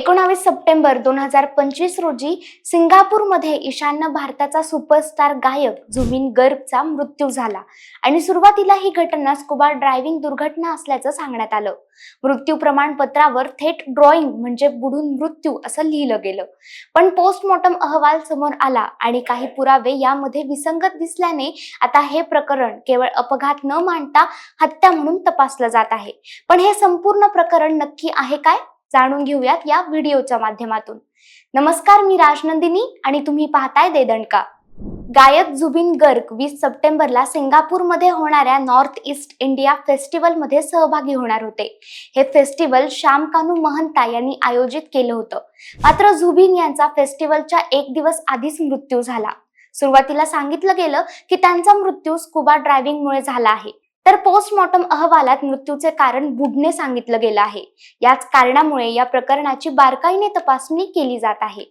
एकोणावीस सप्टेंबर दोन हजार पंचवीस रोजी सिंगापूरमध्ये ईशान्य भारताचा सुपरस्टार गायक झुमिन गर्गचा मृत्यू झाला. आणि सुरुवातीला ही घटना स्कुबा ड्रायव्हिंग दुर्घटना असल्याचं सांगण्यात आलं. मृत्यू प्रमाणपत्रावर थेट ड्रॉइंग म्हणजे बुडून मृत्यू असं लिहिलं गेलं. पण पोस्टमॉर्टम अहवाल समोर आला आणि काही पुरावे यामध्ये विसंगत दिसल्याने आता हे प्रकरण केवळ अपघात न मांडता हत्या म्हणून तपासलं जात आहे. पण हे संपूर्ण प्रकरण नक्की आहे काय? जाणून घेऊयात या व्हिडिओच्या माध्यमातून. नमस्कार मी राजनंदिनी आणि तुम्ही पाहताय देदणका. गायक जुबिन गर्ग वीस सप्टेंबरला सिंगापूरमध्ये होणाऱ्या नॉर्थ ईस्ट इंडिया फेस्टिवलमध्ये सहभागी होणार होते. हे फेस्टिवल श्यामकानू महंता यांनी आयोजित केलं होतं. मात्र जुबिन यांचा फेस्टिवलच्या एक दिवस आधीच मृत्यू झाला. सुरुवातीला सांगितलं गेलं की त्यांचा मृत्यू स्कुबा ड्रायव्हिंगमुळे झाला आहे. तर पोस्टमॉर्टम अहवालात मृत्यूचे कारण बुडणे सांगितलं गेलं आहे. याच कारणामुळे या प्रकरणाची बारकाईने तपासणी केली जात आहे.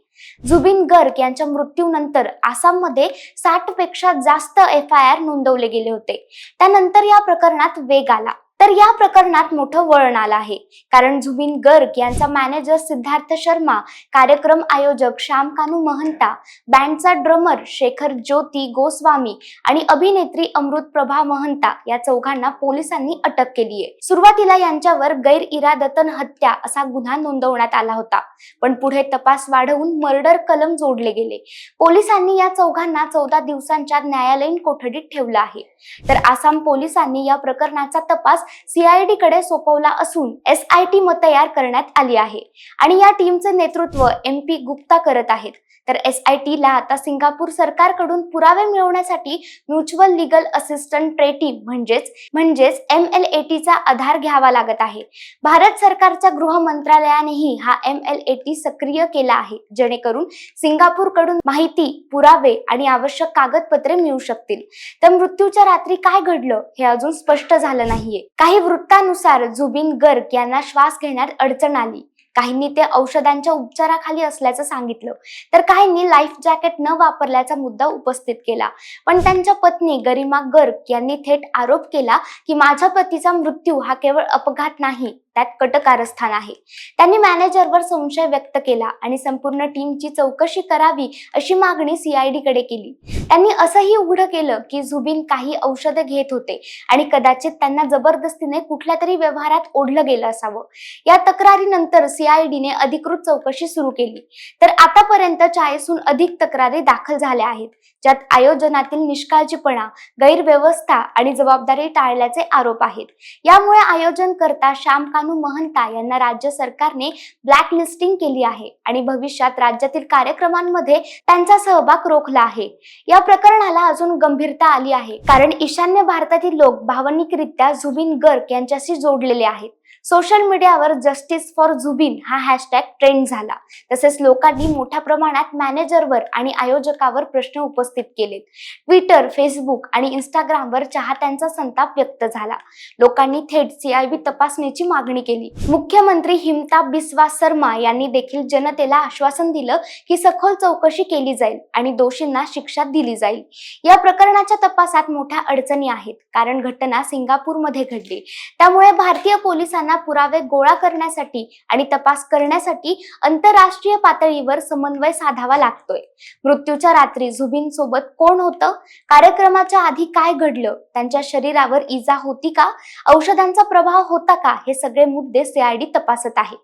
जुबिन गर्ग यांच्या मृत्यूनंतर आसाममध्ये साठपेक्षा जास्त एफ आय आर नोंदवले गेले होते. त्यानंतर या प्रकरणात वेग आला. तर या प्रकरणात मोठं वळण आलं आहे. कारण जुबिन गर्ग यांचा मॅनेजर सिद्धार्थ शर्मा कार्यक्रम आयोजक श्यामकानू महंता बँडचा ड्रमर शेखर ज्योती गोस्वामी आणि अभिनेत्री अमृत प्रभा महंता या चौघांना पोलिसांनी अटक केली आहे. सुरुवातीला यांच्यावर गैर इरादतन हत्या असा गुन्हा नोंदवण्यात आला होता. पण पुढे तपास वाढवून मर्डर कलम जोडले गेले. पोलिसांनी या चौघांना चौदा दिवसांच्या न्यायालयीन कोठडीत ठेवलं आहे. तर आसाम पोलिसांनी या प्रकरणाचा तपास सीआयडी कडे सोपवला असून एस आय टी मत तयार करण्यात आली आहे. आणि या टीमचे नेतृत्व एम पी गुप्ता करत आहेत. तर एस आय ला आता सिंगापूर सरकारकडून पुरावे मिळवण्यासाठी म्युच्युअल लिगल असिस्टंट ट्रेटी म्हणजेच म्हणजेच एम एल ए टीचा आधार घ्यावा लागत आहे. भारत सरकारच्या गृह मंत्रालयानेही हा एम एल ए टी सक्रिय केला आहे. जेणेकरून सिंगापूरकडून माहिती पुरावे आणि आवश्यक कागदपत्रे मिळू शकतील. तर मृत्यूच्या रात्री काय घडलं हे अजून स्पष्ट झालं नाहीये. काही वृत्तानुसार जुबिन गर्ग यांना श्वास घेण्यात अडचण आली. काहींनी ते औषधांच्या उपचाराखाली असल्याचं सांगितलं. तर काहींनी लाईफ जॅकेट न वापरल्याचा मुद्दा उपस्थित केला. पण त्यांच्या पत्नी गरिमा गर्ग यांनी थेट आरोप केला की माझ्या पतीचा मृत्यू हा केवळ अपघात नाही. त्यात कटकारस्थान आहे. त्यांनी मॅनेजरवर संशय व्यक्त केला आणि संपूर्ण टीमची चौकशी करावी अशी मागणी सीआयडी कडे केली. त्यांनी असंही उघड केलं की झुबिन काही औषधं घेत होते आणि कदाचित त्यांना जबरदस्तीने कुठल्या तरी व्यवहारात ओढलं गेलं असावं. या तक्रारीनंतर सीआयडीने अधिकृत चौकशी सुरू केली. तर आतापर्यंत चाळीसहून अधिक तक्रारी दाखल झाल्या आहेत ज्यात आयोजनातील निष्काळजीपणा गैरव्यवस्था आणि जबाबदारी टाळल्याचे आरोप आहेत. यामुळे आयोजन करता श्यामकांत कानू महंता यांना राज्य सरकारने ब्लॅक लिस्टिंग केली आहे आणि भविष्यात राज्यातील कार्यक्रमांमध्ये त्यांचा सहभाग रोखला आहे. या प्रकरणाला अजून गंभीरता आली आहे कारण ईशान्य भारतातील लोक भावनिकरित्या जुबिन गर्ग यांच्याशी जोडलेले आहेत. सोशल मीडियावर जस्टिस फॉर जुबिन हा हॅशटॅग ट्रेंड झाला. तसेच लोकांनी मोठ्या प्रमाणात मॅनेजरवर आणि आयोजकावर प्रश्न उपस्थित केलेत. ट्विटर फेसबुक आणि इंस्टाग्रामवर चाहत्यांचा संताप व्यक्त झाला. लोकांनी थेट सीआयबी तपासणीची मागणी केली. मुख्यमंत्री हिमता बिस्वा शर्मा यांनी देखील जनतेला आश्वासन दिलं की सखोल चौकशी केली जाईल आणि दोषींना शिक्षा दिली जाईल. या प्रकरणाच्या तपासात मोठ्या अडचणी आहेत. कारण घटना सिंगापूरमध्ये घडली. त्यामुळे भारतीय पोलिसांना पुरावे गोळा करण्यासाठी आणि तपास करण्यासाठी आंतरराष्ट्रीय पातळीवर समन्वय साधावा लागतोय. मृत्यूच्या रात्री झुबिन सोबत कोण होतं? कार्यक्रमाच्या आधी काय घडलं? त्यांच्या शरीरावर इजा होती का? औषधांचा प्रभाव होता का? हे सगळे मुद्दे सीआयडी तपासत आहे.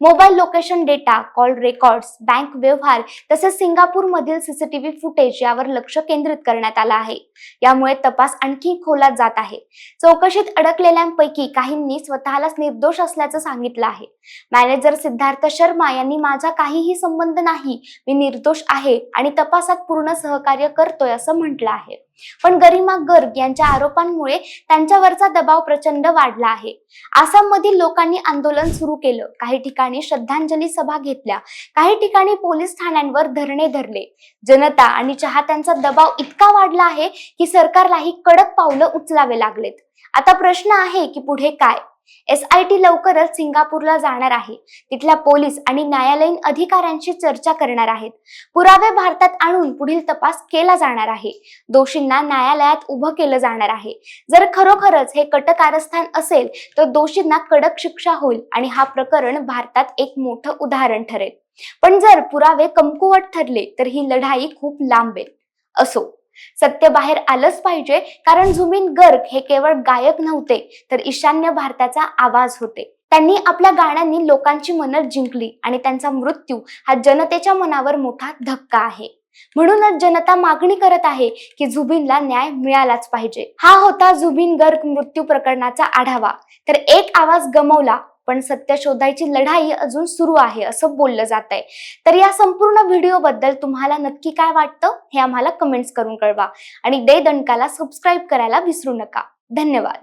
Mobile location data call records bank व्यवहार तसेच सिंगापूर मधील सीसीटीव्ही फुटेज यावर लक्ष केंद्रित करण्यात आलं आहे. यामुळे तपास आणखी खोलात जात आहे. चौकशीत अडकलेल्यांपैकी काहींनी स्वतःलाच निर्दोष असल्याचं सांगितलं आहे. मॅनेजर सिद्धार्थ शर्मा यांनी माझा काहीही संबंध नाही मी निर्दोष आहे आणि तपासात पूर्ण सहकार्य करतोय असं म्हटलं आहे. पण गरिमा गर्ग यांच्या आरोपांमुळे त्यांच्यावरचा दबाव प्रचंड वाढला आहे. आसाममधील लोकांनी आंदोलन सुरू केलं. काही ठिकाणी श्रद्धांजली सभा घेतल्या. काही ठिकाणी पोलीस ठाण्यांवर धरणे धरले. जनता आणि चाहत्यांचा दबाव इतका वाढला आहे की सरकारलाही कडक पावलं उचलावे लागलेत. आता प्रश्न आहे की पुढे काय? एस आय टी लवकरच सिंगापूरला जाणार आहे. तिथल्या पोलीस आणि न्यायालयीन अधिकाऱ्यांशी चर्चा करणार आहेत. पुरावे भारतात आणून पुढील तपास केला जाणार आहे. दोषींना न्यायालयात उभं केलं जाणार आहे. जर खरोखरच हे कट कारस्थान असेल तर दोषींना कडक शिक्षा होईल आणि हा प्रकरण भारतात एक मोठं उदाहरण ठरेल. पण जर पुरावे कमकुवत ठरले तर ही लढाई खूप लांबेल. असो. सत्य बाहेर आलंच पाहिजे कारण झुमिन गर्ग हे केवळ गायक नव्हते तर ईशान्य भारताचा आवाज होते. त्यांनी आपल्या गाण्यांनी लोकांची मनं जिंकली आणि त्यांचा मृत्यू हा जनतेच्या मनावर मोठा धक्का आहे. म्हणूनच जनता मागणी करत आहे की जुबिनला न्याय मिळालाच पाहिजे. हा होता झुबिन गर्ग मृत्यू प्रकरणाचा आढावा. तर एक आवाज गमवला पण सत्य शोधायची लढाई अजून सुरू आहे असं बोललं जात आहे तर या संपूर्ण व्हिडिओ बद्दल तुम्हाला नक्की काय वाटतं हे आम्हाला कमेंट्स करून कळवा. आणि दे दणकाला सबस्क्राईब करायला विसरू नका. धन्यवाद.